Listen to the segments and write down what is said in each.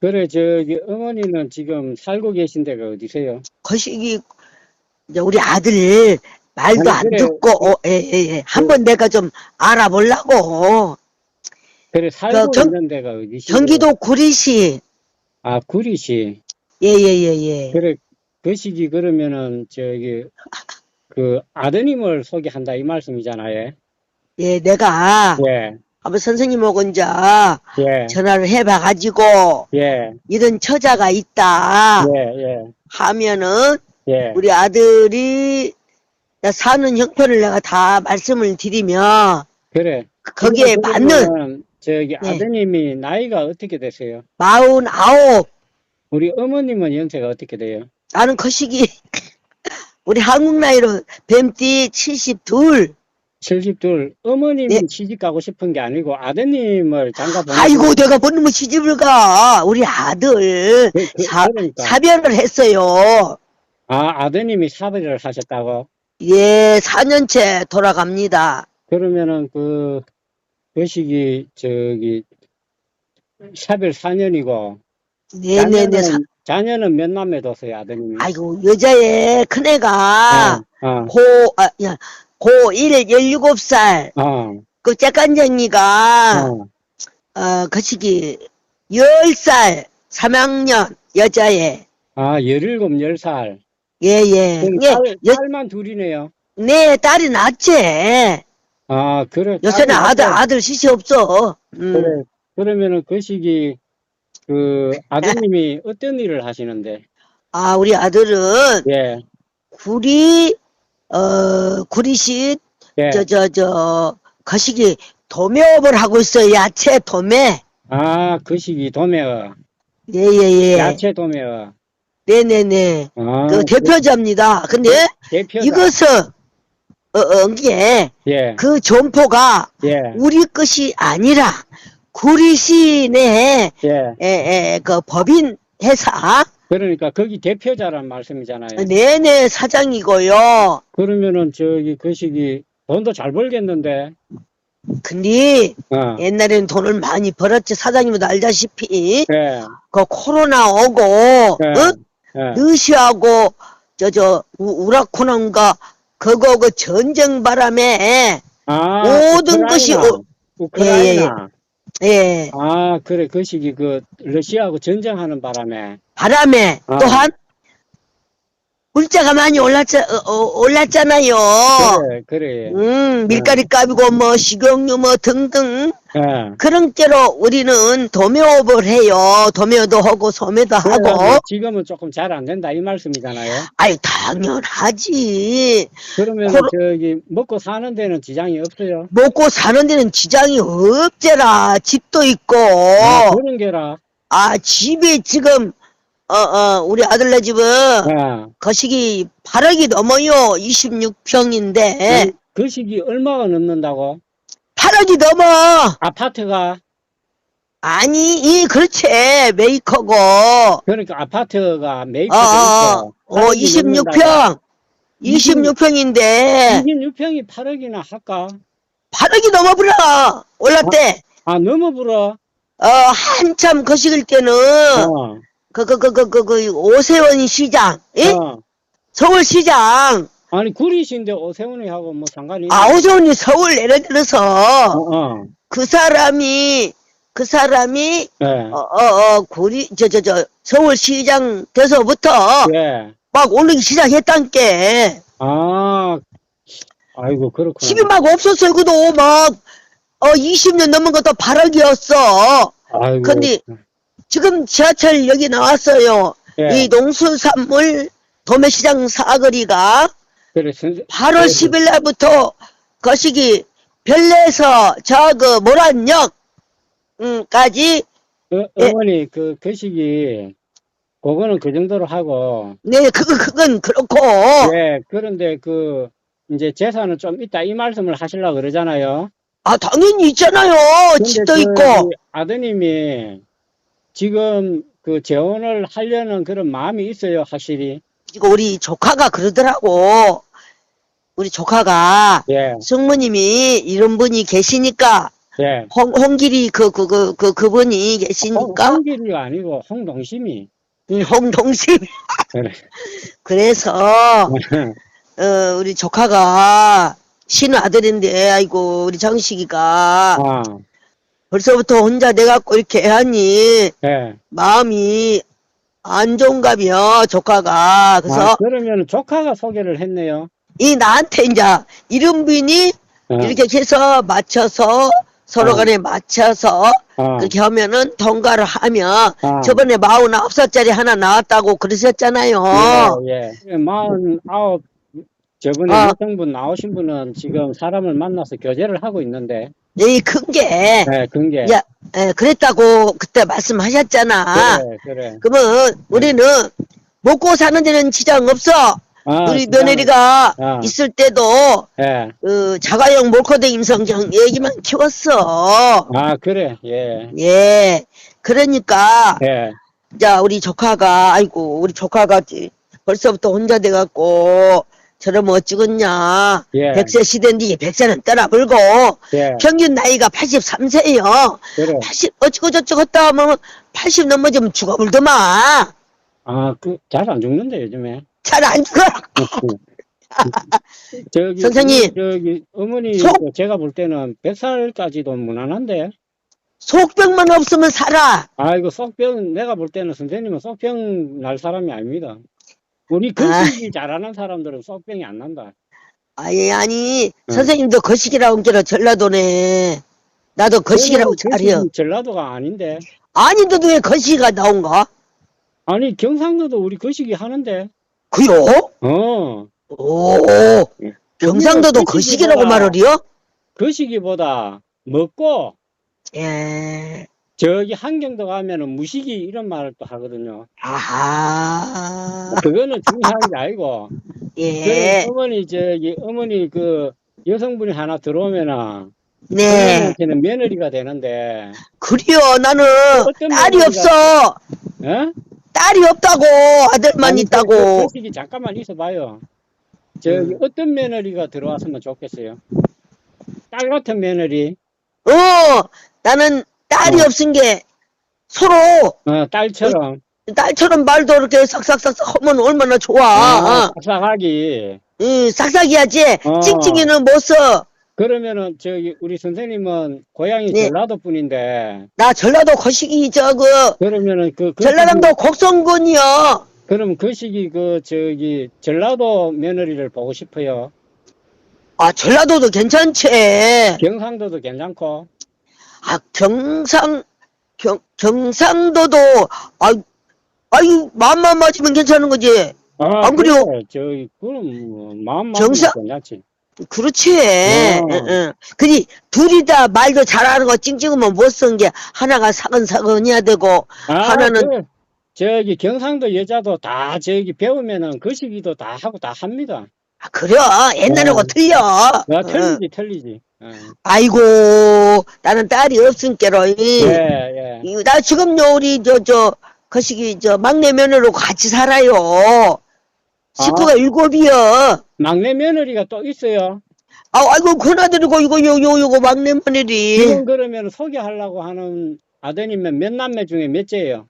그래, 저기, 어머니는 지금 살고 계신 데가 어디세요? 거시기 이제 우리 아들 말도 아니, 안 그래. 듣고 어, 예, 예, 예. 한번 내가 좀 알아보려고 그래, 살고 경- 있는 데가 어디시요? 경기도 구리시 아, 구리시. 예예예예 그래, 그 시기 그러면은, 저기, 그, 아드님을 소개한다, 이 말씀이잖아요. 예 내가 예, 한번 선생님하고 이제 예, 전화를 해봐가지고 예, 이런 처자가 있다 예, 예, 하면은 예. 우리 아들이 사는 형편을 내가 다 말씀을 드리면 그래. 거기에 그러면은 맞는 저기 네. 아드님이 나이가 어떻게 되세요? 마흔 아홉 우리 어머님은 연세가 어떻게 돼요? 나는 거시기 우리 한국 나이로 뱀띠 72 72. 어머님이 예. 시집 가고 싶은 게 아니고 아드님을 장가 보내. 아이고 내가 뭔 놈의 시집을 가 우리 아들 그, 그, 사, 그러니까. 사별을 했어요 아, 아드님이 사별을 하셨다고? 예 4년째 돌아갑니다 그러면은 그, 그 시기, 저기, 사별 4년이고. 네네네 사, 자녀는 몇 남매 뒀어요, 아드님이? 아이고 여자애 큰애가 어, 고, 아, 야, 고1 17살 어, 그 짝간쟁이가 어. 어, 그 시기 10살 3학년 여자애 아, 17, 10살. 예 예 그럼 예, 딸, 여- 딸만 둘이네요. 내 딸이 낫지 아, 그래. 요새는 딸이 아들. 아들 시시 없어 음. 그래. 그러면은 그 시기 그 아드님이 어떤 일을 하시는데? 아 우리 아들은 예. 구리 어 구리시 예. 저 저 저 거시기 도매업을 하고 있어요 야채 도매 아, 그 시기 도매어. 예 예 예 야채 도매어. 네네네 아, 그 대표자입니다 근데 대표자. 이것은 어, 어, 예. 그 점포가 예. 우리 것이 아니라 구리시 내에 예. 에, 에, 그 법인 회사 그러니까 거기 대표자란 말씀이잖아요. 내내 사장이고요. 그러면은 저기 그 시기 돈도 잘 벌겠는데. 근데 어. 옛날에는 돈을 많이 벌었지 사장님도 알다시피 예. 그 코로나 오고 예. 어? 예. 러시아하고 저저 우라쿠나인가 그거 그 전쟁 바람에 아, 모든 것이 우크라이나. 어- 우크라이나. 예 아, 그래. 그 시기 그 러시아하고 전쟁하는 바람에. 바람에 아. 또한 물자가 많이 올랐자 어, 어, 올랐잖아요. 그래, 그래. 음 밀가리 값이고 뭐 식용유 뭐 등등 예. 그런 게로 우리는 도매업을 해요. 도매도 하고 소매도 하고. 그래가지고 지금은 조금 잘 안 된다 이 말씀이잖아요. 아이 당연하지. 그러면 코로- 저기 먹고 사는 데는 지장이 없어요. 먹고 사는 데는 지장이 없제라. 집도 있고. 아, 그런 게라. 아 집이 지금 어 어 우리 아들네 집은 예. 거시기 8억이 넘어요. 26평인데 그, 그 시기 얼마가 넘는다고? 8억이 넘어. 아파트가 아니 이 그렇지 메이커고 그러니까 아파트가 어, 메이커돼 어, 어 26평 26평인데 26평이 8억이나 할까? 8억이 넘어버려 올랐대 아 너무 불어. 어 한참 거식일 때는 어, 그그그 그 그 오세원 시장 예? 어. 서울시장 아니 구리신데 오세훈이 하고 뭐 상관이? 아 오세원이 서울 내려들어서 어, 어. 그 사람이 그 사람이 예. 어어어 구리 저 저 저 서울시장 돼서부터 예. 막 올리기 시작했단께 아, 아이고 그렇구나. 집이 막 없었어요. 그도 막, 어, 20년 넘은 것도 바락이었어. 아이고. 근데 지금 지하철 여기 나왔어요. 예. 이 농수산물 도매시장 사거리가 선 8월 네. 10일 날부터 거시기 별내에서 저 그 모란역, 음, 까지, 어, 예. 어머니 그 거시기 그거는 그 정도로 하고 네, 그거, 그건 그렇고, 예 그런데 그 이제 재산은 좀 있다 이 말씀을 하시려고 그러잖아요. 아, 당연히 있잖아요. 근데 집도 그 있고. 아드님이 지금 그 재혼을 하려는 그런 마음이 있어요 확실히. 이거 우리 조카가 그러더라고. 우리 조카가 예. 성모님이 이런 분이 계시니까 예. 홍, 홍길이 그, 그, 그, 그, 그분이 홍, 계시니까, 홍 길이가 아니고 홍동심이. 음, 홍동심. 그래. 그래서, 어, 우리 조카가 신우 아들인데, 아이고, 우리 정식이가 아, 벌써부터 혼자 돼갖고 이렇게 하니, 예. 마음이 안 좋은가며, 조카가. 그래서, 아, 그러면 조카가 소개를 했네요. 이 나한테 이제, 이름빈이 어, 이렇게 해서 맞춰서, 서로 어. 간에 맞춰서, 아, 그렇게 하면은 통과를 하면, 아. 저번에 49살짜리 하나 나왔다고 그러셨잖아요. 예, 예. 마흔아홉 저번에 어. 여성분 나오신 분은 지금 사람을 만나서 교제를 하고 있는데, 이 큰 게, 예, 그게. 야, 에, 그랬다고 그때 말씀하셨잖아. 그래, 그래. 그러면 우리는 먹고 사는 데는 지장 없어. 아, 우리 진짜. 며느리가 아. 있을 때도 예. 그 자가용 몰코드 임성장 얘기만 키웠어. 아, 그래, 예. 예. 그러니까 예. 자 우리 조카가 아이고 우리 조카가 벌써부터 혼자 돼갖고 저러면 어찌겠냐. 예. 100세 시대인데 100세는 떠나불고 예. 평균 나이가 83세예요. 그래. 80 어찌고 저쩌고 했다 하면 80 넘어지면 죽어불더만. 아, 그, 잘 안 죽는데, 요즘에. 잘 안 죽어. 저기, 선생님. 저기, 어머니, 속- 그 제가 볼 때는 100살까지도 무난한데. 속병만 없으면 살아. 아이고, 속병, 내가 볼 때는 선생님은 속병 날 사람이 아닙니다. 우리 아. 거시기 잘하는 사람들은 속병이 안 난다. 아니 아니 응. 선생님도 거시기라고 한 게라 전라도네. 나도 거시기라고 저는 잘해요. 전라도가 아닌데. 아닌데도 왜 거시기가 나온가? 아니, 경상도도 우리 거시기 하는데. 그요? 어. 오 예. 경상도도 거시기라고 거시기보다- 말을요? 거시기보다 먹고, 예. 저기 한경도 가면은 무시기 이런 말을 또 하거든요. 아하. 그거는 중요한 게 아니고. 예. 그 어머니 저기 어머니 그 여성분이 하나 들어오면은 네. 어머니한테는 며느리가 되는데, 그래요. 나는 어떤 딸이 며느리가- 없어. 어? 딸이 없다고 아들만 아니, 있다고. 그, 그 시기 잠깐만 있어봐요. 저기 음. 어떤 며느리가 들어왔으면 좋겠어요. 딸 같은 며느리, 어, 나는 딸이 어. 없은 게 서로 어, 딸처럼 딸처럼 말도 이렇게 싹싹싹싹 하면 얼마나 좋아. 어, 어. 싹싹하기. 응, 싹싹이야지. 어. 찡찡이는 못 써. 그러면은 저기 우리 선생님은 고향이 네. 전라도 분인데 나 전라도 거시기 저그 그러면은 그, 그 전라남도 곡성군이요. 그럼 그 시기 그 저기 전라도 며느리를 보고 싶어요. 아 전라도도 괜찮지. 경상도도 괜찮고. 아 경상 경 경상도도 아 아유 마음만 맞으면 괜찮은 거지. 아, 안 그래요? 그래. 저기 그럼 뭐 마음 경상- 맞으면 괜찮지. 그렇지. 어. 응, 응. 그니 둘이 다 말도 잘하는 거 찡찡하면 못 쓴 게 하나가 사근사근해야 되고 아, 하나는- 그래. 저기 경상도 여자도 다 저기 배우면은 그 시기도 다 하고 다 합니다. 아, 그래 옛날하고 어. 틀려. 아, 응. 틀리지, 틀리지. 예. 아이고 나는 딸이 없으니까로 예, 예. 나 지금 요 우리 저 저 거시기 저 막내 며느리로 같이 살아요. 식구가 일곱이요. 막내 며느리가 또 있어요. 아, 아이고 큰아들이고 이거 요 요 요거 막내 며느리. 지금 그러면 소개하려고 하는 아드님은 몇 남매 중에 몇째예요?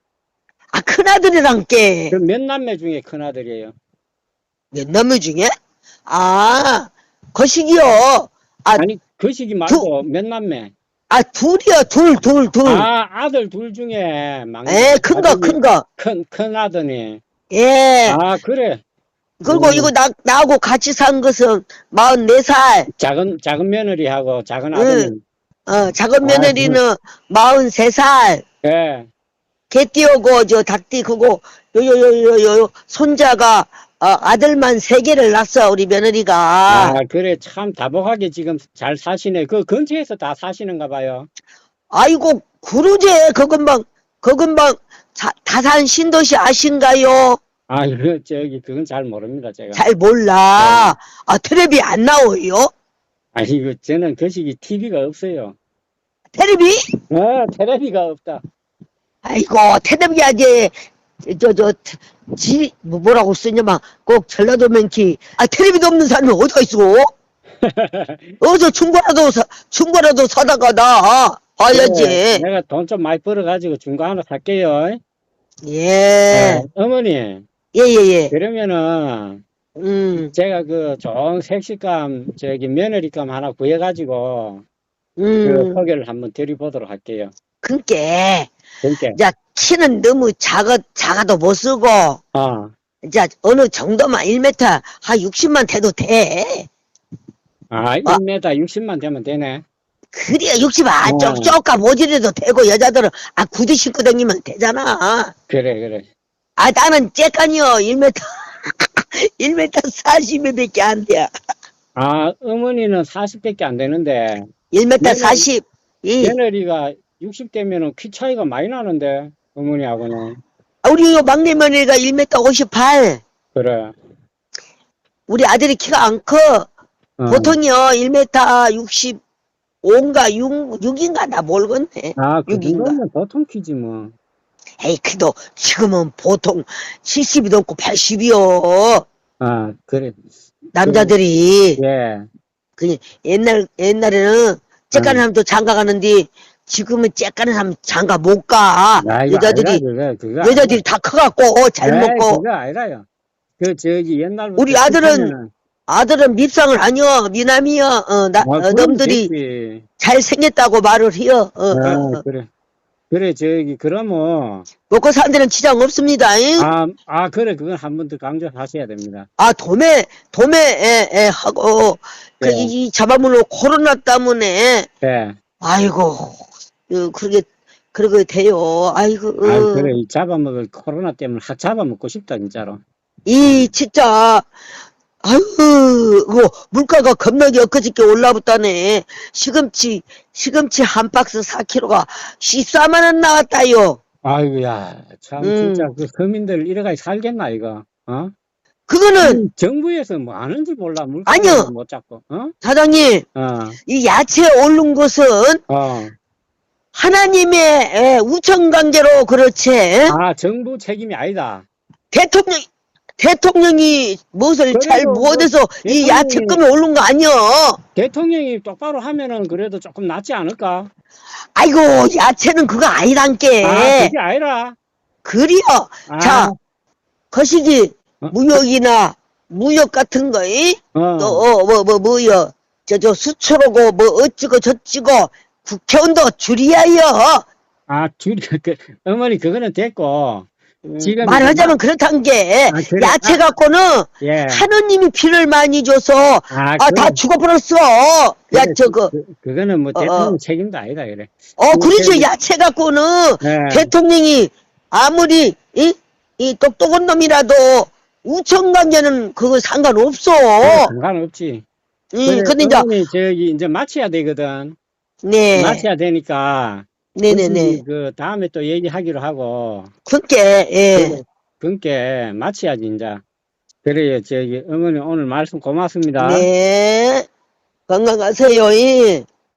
아 큰아들이랑 께. 그몇 남매 중에 큰 아들이에요. 몇 남매 중에? 아 거시기요. 아, 아니 그 시기 말고 몇 남매? 아 둘이요 둘 둘 둘. 아 아들 둘 중에 막내 에큰거큰 거. 큰, 큰 아드니. 예. 아 그래. 그리고 음. 이거 나 나하고 같이 산 것은 44살. 작은 작은 며느리하고 작은 응. 아드님. 어 작은 아, 며느리는 43살. 예. 개 띄우고 저 닭띠 그거 요 요 요 요요 손자가 어, 아들만 세 개를 낳았어 우리 며느리가 아 그래 참 다복하게 지금 잘 사시네. 그 근처에서 다 사시는가 봐요. 아이고 그러제 그금방 그금방 자- 다산 신도시 아신가요? 아 그 저기 그건 잘 모릅니다 제가. 잘 몰라 아 텔레비 안 나와요? 아니 그 저는 그 시기 TV가 없어요. 텔레비? 아 텔레비가 없다. 아이고 텔레비 아재 저 저지 뭐 뭐라고 쓰냐만 꼭 전라도 멘키 아 텔레비도 없는 사람이 어디가 있어? 어서 중고라도 사, 중고라도 사다가 나 봐야지. 네, 내가 돈 좀 많이 벌어가지고 중고 하나 살게요. 예. 어, 어머니, 예, 예, 예. 그러면은 음, 제가 그 좋은 색식감 저기 며느리감 하나 구해가지고 그 음. 소개를 한번 드려보도록 할게요. 그니까, 그러니까 자, 키는 너무 작아, 작아도 못 쓰고, 어, 자, 어느 정도만 1m 한 60만 돼도 돼. 아 1m 60만 되면 되네. 그래야 60 아, 어. 쪽, 쪽가 모질해도 되고, 여자들은, 아, 구두 신고 다니면 되잖아. 그래 그래. 아, 나는 째깐이요. 1m, 1m 40몇밖에 안 돼. 아 어머니는 40밖에 안 되는데 1m 내가 40. 이, 며느리가 60대면은 키 차이가 많이 나는데 어머니하고는 아, 우리 요 막내 며느리가 1m 58. 그래. 우리 아들이 키가 안 커. 어. 보통이요, 1m 65인가 6, 6인가 나 모르겠네. 아, 그 육인가? 정도면 보통 키지 뭐. 에이, 그래도 지금은 보통 70이 넘고 80이요. 아, 그래. 남자들이. 예. 그 옛날, 옛날에는 째까는 사람도 장가 가는데 지금은 째까는 사람 장가 못 가. 아, 이거 여자들이, 아니라, 그거, 그거 여자들이 다 커갖고 잘 아니라. 에이, 먹고. 그거 아니라요. 그, 저기, 옛날부터. 우리 아들은 그때는 아들은 밉상을 아니여. 미남이여. 어, 나, 아, 어, 그럼 놈들이 됐지. 잘 생겼다고 말을 해요. 어, 어, 아, 어. 그래. 그래, 저기, 그러면, 먹고 사는 데는 지장 없습니다. 잉? 아, 아, 그래, 그건 한 번 더 강조하셔야 됩니다. 아, 도매, 도매, 에, 에, 하고, 그, 예. 이, 이 잡아물로 코로나 때문에, 예. 아이고, 어, 그러게, 그러게 돼요. 아이고, 아, 어. 그래, 이 잡아먹을 코로나 때문에 확 잡아먹고 싶다, 진짜로. 이, 진짜, 아유, 그 물가가 겁나게 엊그저께 올라붙다네. 시금치, 시금치 한 박스 4kg가 14만원 나왔다요. 아이고야, 참, 음. 진짜, 그 서민들 이래가 살겠나, 이거, 어? 그거는, 음, 정부에서 뭐 아는지 몰라, 물건 아니요. 못 잡고, 어? 사장님, 어, 이 야채 오른 것은 어. 하나님의 에, 우천 관계로 그렇지. 아, 정부 책임이 아니다. 대통령, 대통령이 무엇을 잘 그래도 못해서 이 대통령이- 야채금이 오른 거 아니여. 대통령이 똑바로 하면은 그래도 조금 낫지 않을까? 아이고, 야채는 그거 아니란게. 아, 그게 아니라. 그리여. 아, 예. 자, 거시기, 어? 무역이나, 무역 같은 거, 이? 어, 또, 어, 뭐, 뭐, 뭐여. 저, 저, 수출하고, 뭐, 어찌고 저찌고, 국회의원도 줄이야요. 아, 줄이, 그, 어머니, 그거는 됐고. 지금 말하자면 그렇단 게, 아, 그래. 야채 갖고는 예. 하느님이 피를 많이 줘서, 아, 아, 그건- 다 죽어버렸어. 야, 그래, 저거, 그, 그거는 뭐 어, 대통령 어. 책임도 아니다, 그래. 어, 그렇죠. 그- 야채 갖고는 예. 대통령이 아무리, 이, 이 똑똑한 놈이라도 우천 관계는 그거 상관없어. 그래, 상관없지. 음, 그래, 근데 이제, 어머니, 저기, 이제 마쳐야 되거든. 네. 마쳐야 되니까. 네네네. 혹시 그, 다음에 또 얘기하기로 하고. 그게, 예. 그니까, 마쳐야지, 이제. 그래요, 저기, 어머니, 오늘 말씀 고맙습니다. 네. 건강하세요. 이.